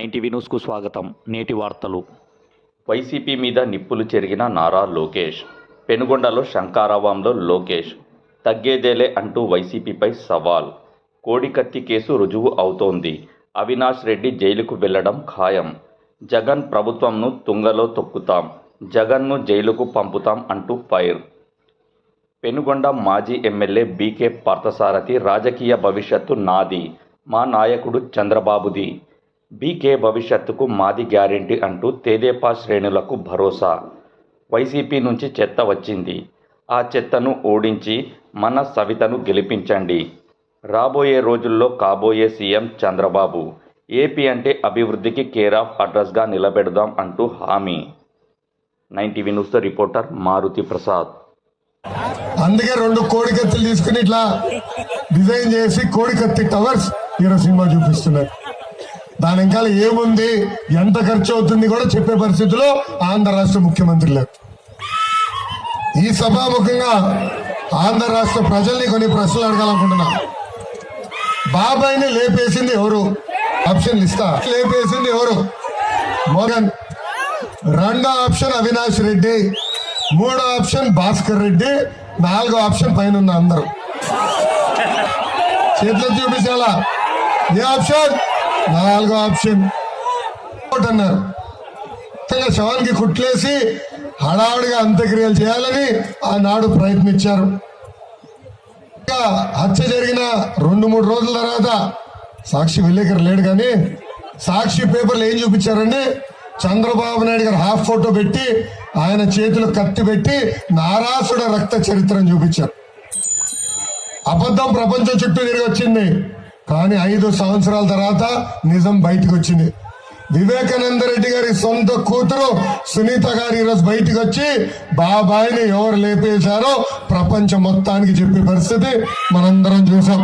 NTV న్యూస్కు స్వాగతం. నేటి వార్తలు. వైసీపీ మీద నిప్పులు చెరిగిన నారా లోకేష్ పెనుగొండలో శంకారావంలో లోకేష్ తగ్గేదేలే అంటూ వైసీపీపై సవాల్. కోడికత్తి కేసు రుజువు అవుతోంది. అవినాష్ రెడ్డి జైలుకు వెళ్ళడం ఖాయం. జగన్ ప్రభుత్వంను తుంగలో తొక్కుతాం. జగన్ను జైలుకు పంపుతాం అంటూ ఫైర్. పెనుగొండ మాజీ ఎమ్మెల్యే బీకే పార్థసారథి రాజకీయ భవిష్యత్తు నాది. మా నాయకుడు చంద్రబాబుది. బీకే భవిష్యత్తుకు మాది గ్యారెంటీ అంటూ తేదేపా శ్రేణులకు భరోసా. వైసీపీ నుంచి చెత్త వచ్చింది. ఆ చెత్తను ఓడించి మన సవితను గెలిపించండి. రాబోయే రోజుల్లో కాబోయే సీఎం చంద్రబాబు. ఏపీ అంటే అభివృద్ధికి కేర్ ఆఫ్ అడ్రస్గా నిలబెడదాం అంటూ హామీ. నైన్ టీవీ న్యూస్తో రిపోర్టర్ మారుతి ప్రసాద్. అందుకే రెండు కోడికత్తులు తీసుకుని ఇట్లా డిజైన్ చేసి కోడికత్తి టవర్స్ ఈరోజు సినిమా చూపిస్తున్నారు. దాని ఇంకా ఏముంది? ఎంత ఖర్చు అవుతుంది కూడా చెప్పే పరిస్థితిలో ఆంధ్ర రాష్ట్ర ముఖ్యమంత్రి లేరు ఈ సభాముఖంగా ఆంధ్ర రాష్ట్ర ప్రజల్ని కొన్ని ప్రశ్నలు అడగాలనుకుంటున్నా. బాబాయిని లేపేసింది ఎవరు? ఆప్షన్ ఇస్తా లేపేసింది ఎవరు? మోగన్ రెండో ఆప్షన్ అవినాష్ రెడ్డి. మూడో ఆప్షన్ భాస్కర్ రెడ్డి. నాలుగో ఆప్షన్ పైన ఉన్న అందరూ. చేతులు చూపించాలా? ఏ ఆప్షన్? నాలుగో ఆప్షన్. అన్నారు శవానికి కుట్లేసి హడావుడిగా అంత్యక్రియలు చేయాలని ఆనాడు ప్రయత్నించారు. ఇంకా హత్య జరిగిన రెండు మూడు రోజుల తర్వాత సాక్షి విలేకరు లేడు కానీ సాక్షి పేపర్లు ఏం చూపించారండి చంద్రబాబు నాయుడు గారు హాఫ్ ఫోటో పెట్టి ఆయన చేతిలో కత్తి పెట్టి నారాసుడ రక్త చరిత్రను చూపించారు. అబద్ధం ప్రపంచం చుట్టూ తిరిగి వచ్చింది. కానీ ఐదు సంవత్సరాల తర్వాత నిజం బయటకు వచ్చింది వివేకానంద రెడ్డి గారి సొంత కూతురు సునీత గారు ఈరోజు బయటకు వచ్చి బాబాయిని ఎవరు లేపేశారో ప్రపంచం మొత్తానికి చెప్పే పరిస్థితి మనందరం చూసాం.